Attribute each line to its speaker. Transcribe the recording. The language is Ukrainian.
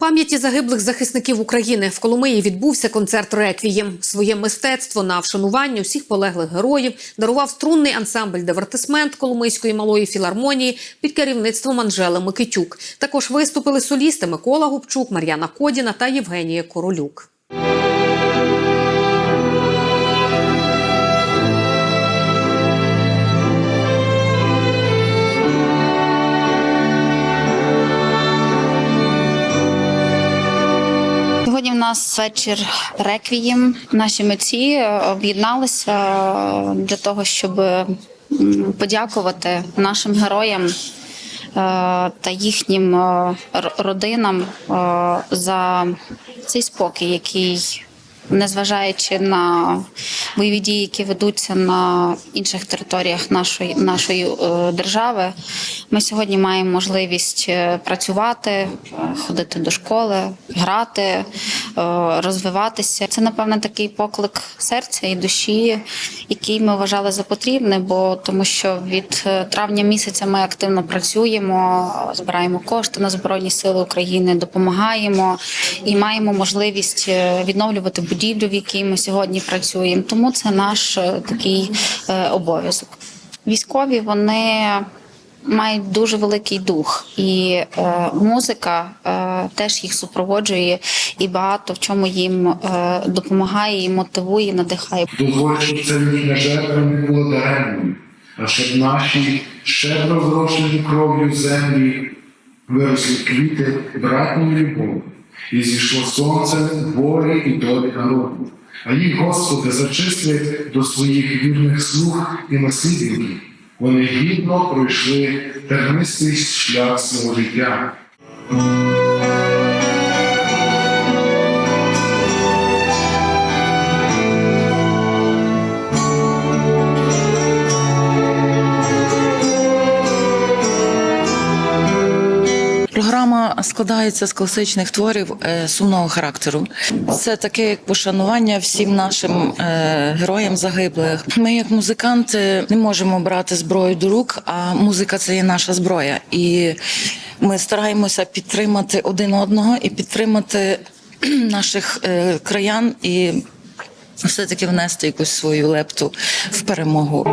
Speaker 1: Пам'яті загиблих захисників України в Коломиї відбувся концерт Реквієм. Своє мистецтво на вшанування усіх полеглих героїв дарував струнний ансамбль Дивертисмент Коломийської малої філармонії під керівництвом Анжели Микитюк. Також виступили солісти Микола Губчук, Мар'яна Кодіна та Євгенія Королюк.
Speaker 2: Нас вечір реквієм. Наші митці е, об'єдналися е, для того, щоб подякувати нашим героям е, та їхнім родинам за цей спокій, який, незважаючи на бойові дії, які ведуться на інших територіях нашої нашої е, держави, ми сьогодні маємо можливість е, працювати, ходити до школи, грати, е, розвиватися. Це, напевно, такий поклик серця і душі, який ми вважали за потрібне, бо тому що від травня місяця ми активно працюємо, збираємо кошти на Збройні Сили України, допомагаємо і маємо можливість відновлювати будівлю, в якій ми сьогодні працюємо. Тому це наш е, такий е, обов'язок. Військові вони мають дуже великий дух, і е, музика е, теж їх супроводжує і багато в чому їм е, допомагає, і мотивує, надихає.
Speaker 3: Щоб ця війна жертва не була даремною, а щоб наші щедро зрошені кров'ю землі виросли квіти братньої любові, і зійшло сонце волі і долі народу. А їх, Господи, зачисли до своїх вірних слуг і наслідників. Вони гідно пройшли тернистий шлях свого життя.
Speaker 4: Програма складається з класичних творів е, сумного характеру. Це таке як пошанування всім нашим е, героям загиблих. Ми, як музиканти, не можемо брати зброю до рук, а музика це є наша зброя. І ми стараємося підтримати один одного і підтримати наших е, краян і все таки внести якусь свою лепту в перемогу.